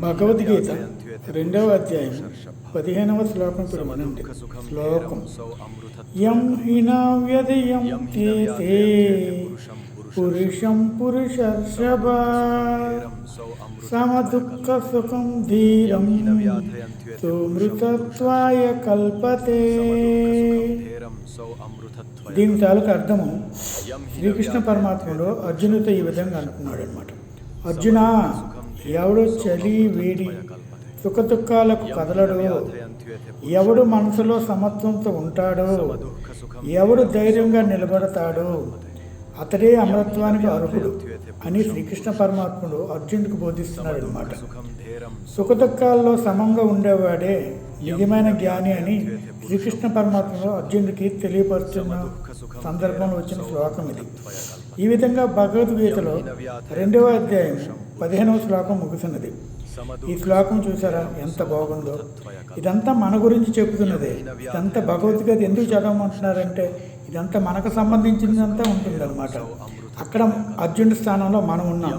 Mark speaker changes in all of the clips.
Speaker 1: భగవద్గీత రెండవ అధ్యాయం పదిహేనవ శ్లోకం పిలువనండి శ్లోకం యం హినా వ్యదయం తీతే పురుషం పురుషర్షభ సమదుఃఖ సుఖం ధీరం సుమృతత్వాయ కల్పతే. దీని తాలూకు అర్థము శ్రీకృష్ణ పరమాత్ముడు అర్జునుతో ఈ విధంగా అనుకున్నాడు అనమాట అర్జున ఎవడు చలి వేడి సుఖదుఖాలకు కదలడు? ఎవడు మనసులో సమత్వంతో ఉంటాడో? ఎవడు ధైర్యంగా నిలబడతాడో? అతడే అమరత్వానికి అర్హుడు అని శ్రీకృష్ణ పరమాత్ముడు అర్జునుడికి బోధిస్తున్నాడు అనమాట సుఖదుఖాల్లో సమంగా ఉండేవాడే నిజమైన జ్ఞాని అని శ్రీకృష్ణ పరమాత్మలో అర్జునుడికి తెలియపరుచున్న సందర్భంలో వచ్చిన శ్లోకం ఇది. ఈ విధంగా భగవద్గీతలో రెండవ అధ్యాయం పదిహేనవ శ్లోకం ముగుతున్నది ఈ శ్లోకం చూసారా? ఎంత బాగుందో. ఇదంతా మన గురించి చెబుతున్నదే ఇదంతా భగవద్గీత ఎందుకు చదవమంటున్నారంటే ఇదంతా మనకు సంబంధించినదంతా ఉంటుందన్నమాట. అక్కడ అర్జునుడి స్థానంలో మనం ఉన్నాం.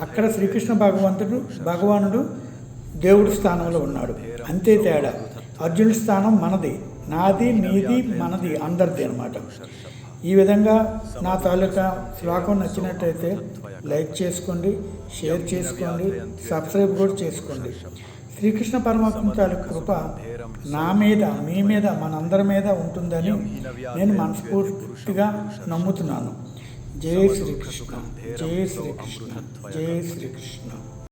Speaker 1: అక్కడ శ్రీకృష్ణ భగవంతుడు భగవానుడు దేవుడి స్థానంలో ఉన్నాడు. అంతే తేడా. అర్జునుడి స్థానం మనది. నాది నీది మనది అందరిది అనమాట ఈ విధంగా నా తాలూకా శ్లోకం నచ్చినట్టయితే లైక్ చేసుకోండి షేర్ చేసుకోండి సబ్స్క్రైబ్ కూడా చేసుకోండి. శ్రీకృష్ణ పరమాత్మ తాలూకు కృప నా మీద మీ మీద మనందరి మీద ఉంటుందని నేను మనస్ఫూర్తిగా నమ్ముతున్నాను. జై శ్రీకృష్ణ జై శ్రీకృష్ణ జై శ్రీకృష్ణ.